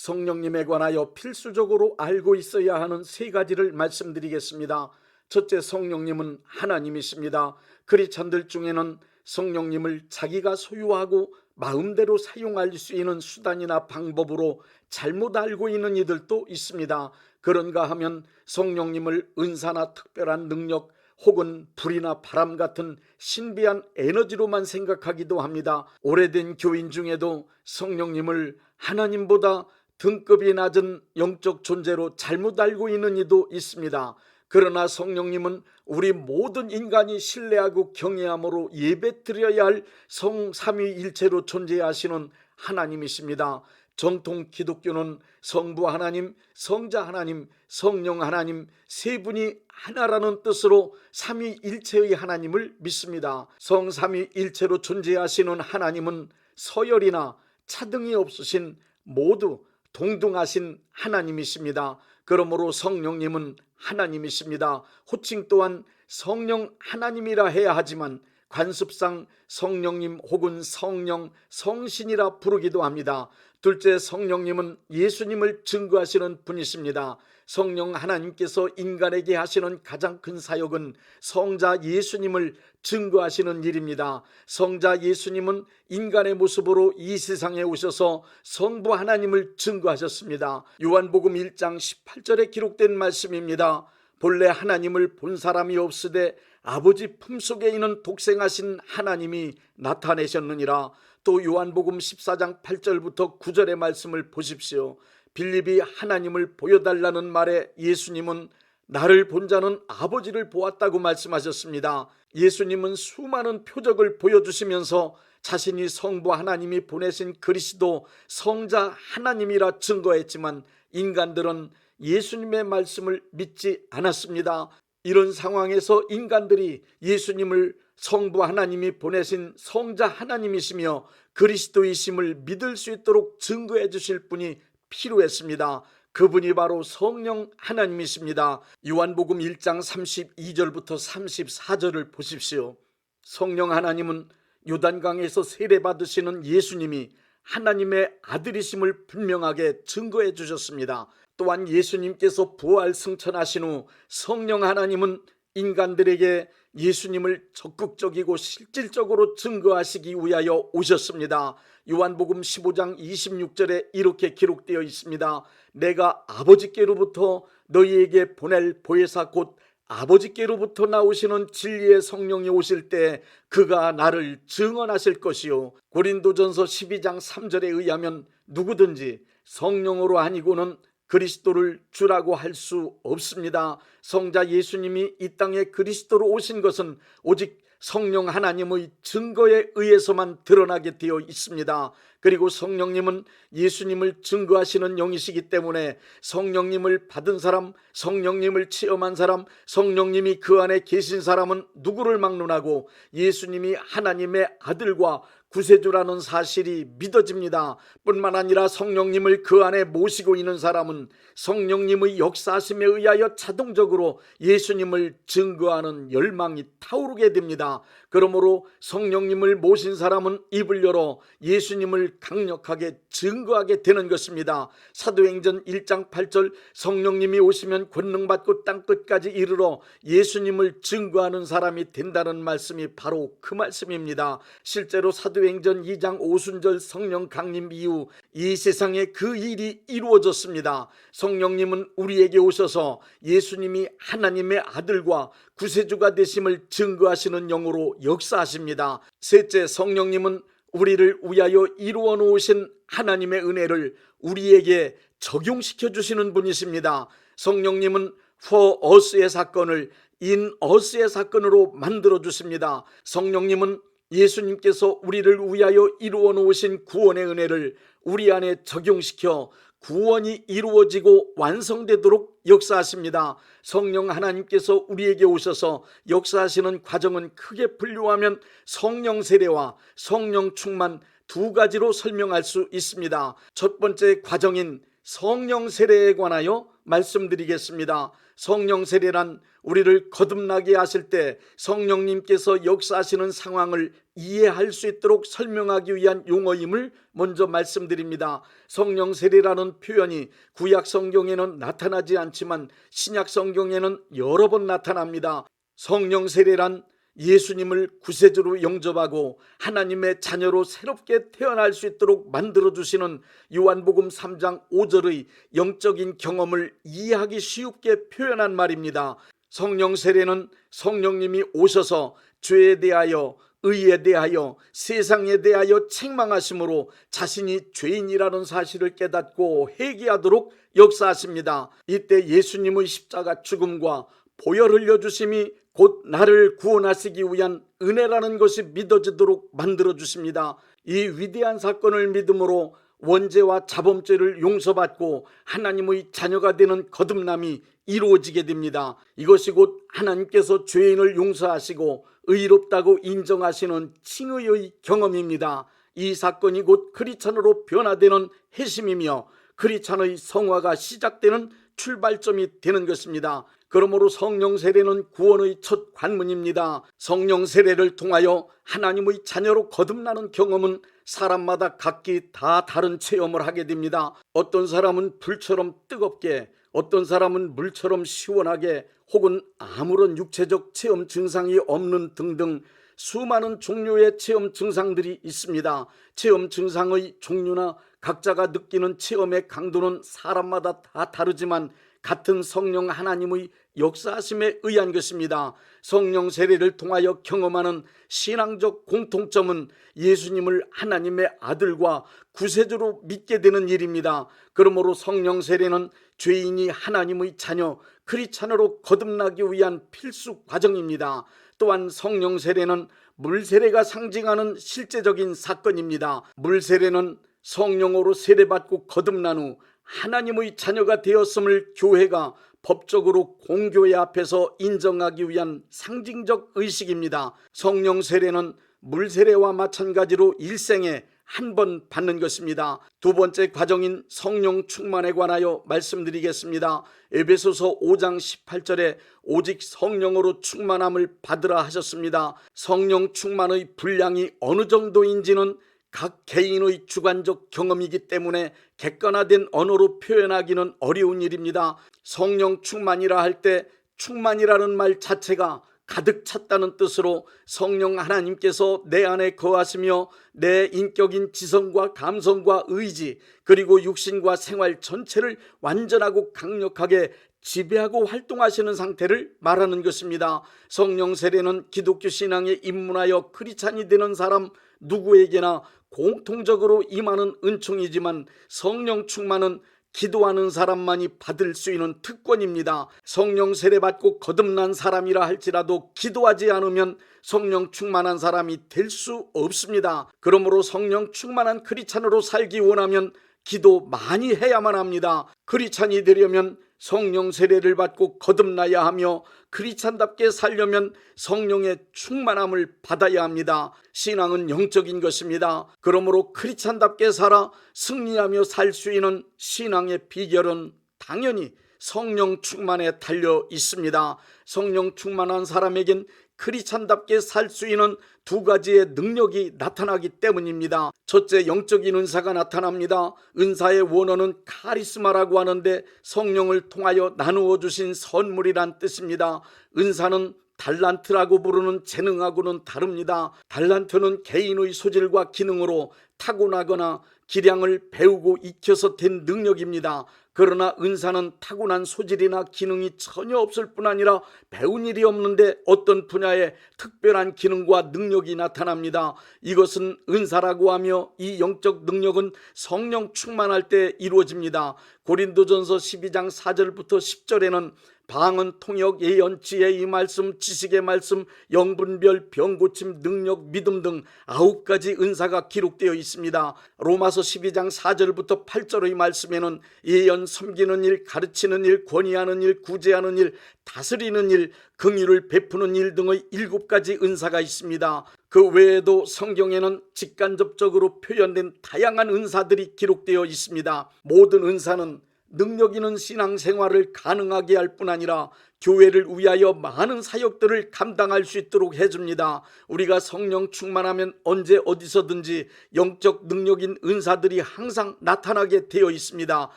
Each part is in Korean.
성령님에 관하여 필수적으로 알고 있어야 하는 세 가지를 말씀드리겠습니다. 첫째, 성령님은 하나님이십니다. 크리스찬들 중에는 성령님을 자기가 소유하고 마음대로 사용할 수 있는 수단이나 방법으로 잘못 알고 있는 이들도 있습니다. 그런가 하면 성령님을 은사나 특별한 능력 혹은 불이나 바람 같은 신비한 에너지로만 생각하기도 합니다. 오래된 교인 중에도 성령님을 하나님보다 등급이 낮은 영적 존재로 잘못 알고 있는 이도 있습니다. 그러나 성령님은 우리 모든 인간이 신뢰하고 경외함으로 예배드려야 할 성삼위일체로 존재하시는 하나님이십니다. 정통 기독교는 성부 하나님, 성자 하나님, 성령 하나님 세 분이 하나라는 뜻으로 삼위일체의 하나님을 믿습니다. 성삼위일체로 존재하시는 하나님은 서열이나 차등이 없으신 모두 동등하신 하나님이십니다. 그러므로 성령님은 하나님이십니다. 호칭 또한 성령 하나님이라 해야 하지만 관습상 성령님 혹은 성령, 성신이라 부르기도 합니다. 둘째, 성령님은 예수님을 증거하시는 분이십니다. 성령 하나님께서 인간에게 하시는 가장 큰 사역은 성자 예수님을 증거하시는 일입니다. 성자 예수님은 인간의 모습으로 이 세상에 오셔서 성부 하나님을 증거하셨습니다. 요한복음 1장 18절에 기록된 말씀입니다. 본래 하나님을 본 사람이 없으되 아버지 품속에 있는 독생하신 하나님이 나타내셨느니라. 또 요한복음 14장 8절부터 9절의 말씀을 보십시오. 빌립이 하나님을 보여달라는 말에 예수님은 나를 본 자는 아버지를 보았다고 말씀하셨습니다. 예수님은 수많은 표적을 보여주시면서 자신이 성부 하나님이 보내신 그리스도 성자 하나님이라 증거했지만 인간들은 예수님의 말씀을 믿지 않았습니다. 이런 상황에서 인간들이 예수님을 성부 하나님이 보내신 성자 하나님이시며 그리스도이심을 믿을 수 있도록 증거해 주실 분이 필요했습니다. 그분이 바로 성령 하나님이십니다. 요한복음 1장 32절부터 34절을 보십시오. 성령 하나님은 요단강에서 세례받으시는 예수님이 하나님의 아들이심을 분명하게 증거해 주셨습니다. 또한 예수님께서 부활 승천하신 후 성령 하나님은 인간들에게 예수님을 적극적이고 실질적으로 증거하시기 위하여 오셨습니다. 요한복음 15장 26절에 이렇게 기록되어 있습니다. 내가 아버지께로부터 너희에게 보낼 보혜사 곧 아버지께로부터 나오시는 진리의 성령이 오실 때 그가 나를 증언하실 것이요 고린도전서 12장 3절에 의하면 누구든지 성령으로 아니고는 그리스도를 주라고 할 수 없습니다. 성자 예수님이 이 땅에 그리스도로 오신 것은 오직 성령 하나님의 증거에 의해서만 드러나게 되어 있습니다. 그리고 성령님은 예수님을 증거하시는 영이시기 때문에 성령님을 받은 사람, 성령님을 체험한 사람, 성령님이 그 안에 계신 사람은 누구를 막론하고 예수님이 하나님의 아들과 구세주라는 사실이 믿어집니다. 뿐만 아니라 성령님을 그 안에 모시고 있는 사람은 성령님의 역사심에 의하여 자동적으로 예수님을 증거하는 열망이 타오르게 됩니다. 그러므로 성령님을 모신 사람은 입을 열어 예수님을 강력하게 증거하게 되는 것입니다. 사도행전 1장 8절 성령님이 오시면 권능 받고 땅 끝까지 이르러 예수님을 증거하는 사람이 된다는 말씀이 바로 그 말씀입니다. 실제로 사도 행전 2장 오순절 성령 강림 이후 이 세상에 그 일이 이루어졌습니다. 성령님은 우리에게 오셔서 예수님이 하나님의 아들과 구세주가 되심을 증거하시는 영으로 역사하십니다. 셋째 성령님은 우리를 위하여 이루어 놓으신 하나님의 은혜를 우리에게 적용시켜 주시는 분이십니다. 성령님은 for us의 사건을 in us의 사건으로 만들어 주십니다. 성령님은 예수님께서 우리를 위하여 이루어 놓으신 구원의 은혜를 우리 안에 적용시켜 구원이 이루어지고 완성되도록 역사하십니다. 성령 하나님께서 우리에게 오셔서 역사하시는 과정은 크게 분류하면 성령 세례와 성령 충만 두 가지로 설명할 수 있습니다. 첫 번째 과정인 성령 세례에 관하여 말씀드리겠습니다. 성령 세례란 우리를 거듭나게 하실 때 성령님께서 역사하시는 상황을 이해할 수 있도록 설명하기 위한 용어임을 먼저 말씀드립니다. 성령 세례라는 표현이 구약 성경에는 나타나지 않지만 신약 성경에는 여러 번 나타납니다. 성령 세례란 예수님을 구세주로 영접하고 하나님의 자녀로 새롭게 태어날 수 있도록 만들어 주시는 요한복음 3장 5절의 영적인 경험을 이해하기 쉽게 표현한 말입니다. 성령 세례는 성령님이 오셔서 죄에 대하여 의에 대하여 세상에 대하여 책망하심으로 자신이 죄인이라는 사실을 깨닫고 회개하도록 역사하십니다. 이때 예수님의 십자가 죽음과 보혈 흘려주심이 곧 나를 구원하시기 위한 은혜라는 것이 믿어지도록 만들어 주십니다. 이 위대한 사건을 믿음으로 원죄와 자범죄를 용서받고 하나님의 자녀가 되는 거듭남이 이루어지게 됩니다. 이것이 곧 하나님께서 죄인을 용서하시고 의롭다고 인정하시는 칭의의 경험입니다. 이 사건이 곧 크리스찬으로 변화되는 핵심이며 크리스찬의 성화가 시작되는 출발점이 되는 것입니다. 그러므로 성령 세례는 구원의 첫 관문입니다. 성령 세례를 통하여 하나님의 자녀로 거듭나는 경험은 사람마다 각기 다 다른 체험을 하게 됩니다. 어떤 사람은 불처럼 뜨겁게, 어떤 사람은 물처럼 시원하게, 혹은 아무런 육체적 체험 증상이 없는 등등 수많은 종류의 체험 증상들이 있습니다. 체험 증상의 종류나 각자가 느끼는 체험의 강도는 사람마다 다 다르지만 같은 성령 하나님의 역사하심에 의한 것입니다. 성령 세례를 통하여 경험하는 신앙적 공통점은 예수님을 하나님의 아들과 구세주로 믿게 되는 일입니다. 그러므로 성령 세례는 죄인이 하나님의 자녀 크리스찬으로 거듭나기 위한 필수 과정입니다. 또한 성령 세례는 물 세례가 상징하는 실제적인 사건입니다. 물 세례는 성령으로 세례받고 거듭난 후 하나님의 자녀가 되었음을 교회가 법적으로 공교회 앞에서 인정하기 위한 상징적 의식입니다. 성령 세례는 물 세례와 마찬가지로 일생에 한 번 받는 것입니다. 두 번째 과정인 성령 충만에 관하여 말씀드리겠습니다. 에베소서 5장 18절에 오직 성령으로 충만함을 받으라 하셨습니다. 성령 충만의 분량이 어느 정도인지는 각 개인의 주관적 경험이기 때문에 객관화된 언어로 표현하기는 어려운 일입니다. 성령 충만이라 할 때 충만이라는 말 자체가 가득 찼다는 뜻으로 성령 하나님께서 내 안에 거하시며 내 인격인 지성과 감성과 의지 그리고 육신과 생활 전체를 완전하고 강력하게 지배하고 활동하시는 상태를 말하는 것입니다. 성령 세례는 기독교 신앙에 입문하여 크리찬이 되는 사람 누구에게나 공통적으로 임하는 은총이지만 성령 충만은 기도하는 사람만이 받을 수 있는 특권입니다. 성령 세례받고 거듭난 사람이라 할지라도 기도하지 않으면 성령 충만한 사람이 될 수 없습니다. 그러므로 성령 충만한 크리찬으로 살기 원하면 기도 많이 해야만 합니다. 크리찬이 되려면 성령 세례를 받고 거듭나야 하며 크리찬답게 살려면 성령의 충만함을 받아야 합니다. 신앙은 영적인 것입니다. 그러므로 크리찬답게 살아 승리하며 살 수 있는 신앙의 비결은 당연히 성령 충만에 달려 있습니다. 성령 충만한 사람에겐 크리찬답게 살 수 있는 두 가지의 능력이 나타나기 때문입니다. 첫째, 영적인 은사가 나타납니다. 은사의 원어는 카리스마라고 하는데 성령을 통하여 나누어 주신 선물이란 뜻입니다. 은사는 달란트라고 부르는 재능하고는 다릅니다. 달란트는 개인의 소질과 기능으로 타고나거나 기량을 배우고 익혀서 된 능력입니다. 그러나 은사는 타고난 소질이나 기능이 전혀 없을 뿐 아니라 배운 일이 없는데 어떤 분야에 특별한 기능과 능력이 나타납니다. 이것은 은사라고 하며 이 영적 능력은 성령 충만할 때 이루어집니다. 고린도전서 12장 4절부터 10절에는 방언, 통역, 예언, 지혜, 이 말씀, 지식의 말씀, 영분별, 병고침, 능력, 믿음 등 아홉 가지 은사가 기록되어 있습니다. 로마서 12장 4절부터 8절의 말씀에는 예언, 섬기는 일, 가르치는 일, 권위하는 일, 구제하는 일, 다스리는 일, 긍휼을 베푸는 일 등의 일곱 가지 은사가 있습니다. 그 외에도 성경에는 직간접적으로 표현된 다양한 은사들이 기록되어 있습니다. 모든 은사는 능력 있는 신앙생활을 가능하게 할 뿐 아니라 교회를 위하여 많은 사역들을 감당할 수 있도록 해줍니다. 우리가 성령 충만하면 언제 어디서든지 영적 능력인 은사들이 항상 나타나게 되어 있습니다.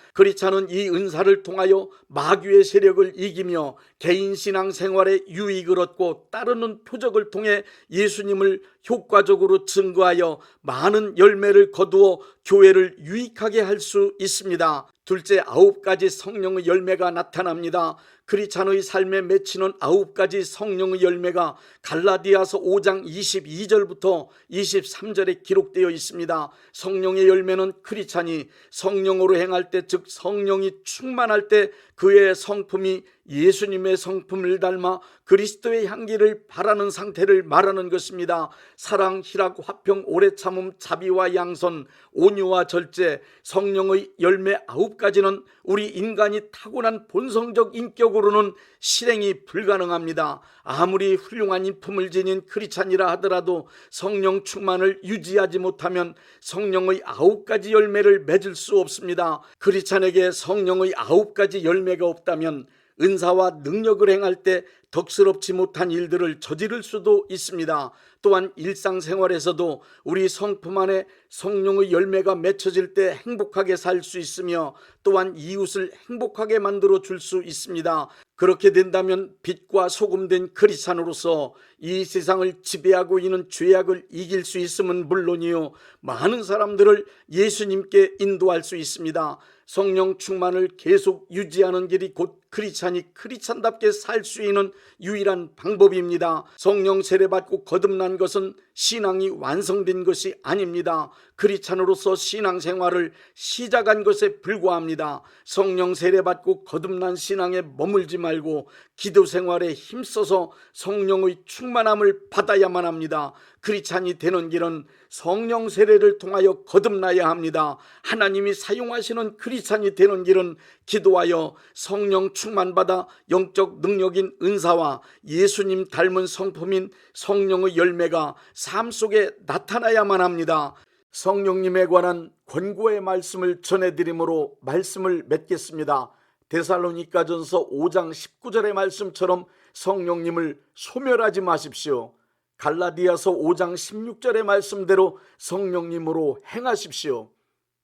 그리차는 이 은사를 통하여 마귀의 세력을 이기며 개인 신앙 생활에 유익을 얻고 따르는 표적을 통해 예수님을 효과적으로 증거하여 많은 열매를 거두어 교회를 유익하게 할 수 있습니다. 둘째 아홉 가지 성령의 열매가 나타납니다. 크리찬의 삶에 맺히는 아홉 가지 성령의 열매가 갈라디아서 5장 22절부터 23절에 기록되어 있습니다. 성령의 열매는 크리찬이 성령으로 행할 때 즉 성령이 충만할 때 그의 성품이 예수님의 성품을 닮아 그리스도의 향기를 바라는 상태를 말하는 것입니다. 사랑, 희락, 화평, 오래 참음, 자비와 양선, 온유와 절제, 성령의 열매 아홉 가지는 우리 인간이 타고난 본성적 인격으로는 실행이 불가능합니다. 아무리 훌륭한 인품을 지닌 크리찬이라 하더라도 성령 충만을 유지하지 못하면 성령의 아홉 가지 열매를 맺을 수 없습니다. 크리찬에게 성령의 아홉 가지 열매가 없다면 은사와 능력을 행할 때 덕스럽지 못한 일들을 저지를 수도 있습니다. 또한 일상생활에서도 우리 성품 안에 성령의 열매가 맺혀질 때 행복하게 살 수 있으며 또한 이웃을 행복하게 만들어 줄 수 있습니다. 그렇게 된다면 빛과 소금된 크리스찬으로서 이 세상을 지배하고 있는 죄악을 이길 수 있음은 물론이요 많은 사람들을 예수님께 인도할 수 있습니다. 성령 충만을 계속 유지하는 길이 곧 크리찬이 크리찬답게 살 수 있는 유일한 방법입니다. 성령 세례받고 거듭난 것은 신앙이 완성된 것이 아닙니다. 크리찬으로서 신앙생활을 시작한 것에 불과합니다. 성령 세례받고 거듭난 신앙에 머물지 말고 기도 생활에 힘써서 성령의 충만함을 받아야만 합니다. 크리찬이 되는 길은 성령 세례를 통하여 거듭나야 합니다. 하나님이 사용하시는 크리찬이 되는 길은 기도하여 성령 충만받아 영적 능력인 은사와 예수님 닮은 성품인 성령의 열매가 삶 속에 나타나야만 합니다. 성령님에 관한 권고의 말씀을 전해드림으로 말씀을 맺겠습니다. 데살로니가전서 5장 19절의 말씀처럼 성령님을 소멸하지 마십시오. 갈라디아서 5장 16절의 말씀대로 성령님으로 행하십시오.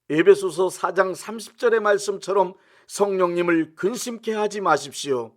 에베소서 4장 30절의 말씀처럼 성령님을 근심케 하지 마십시오.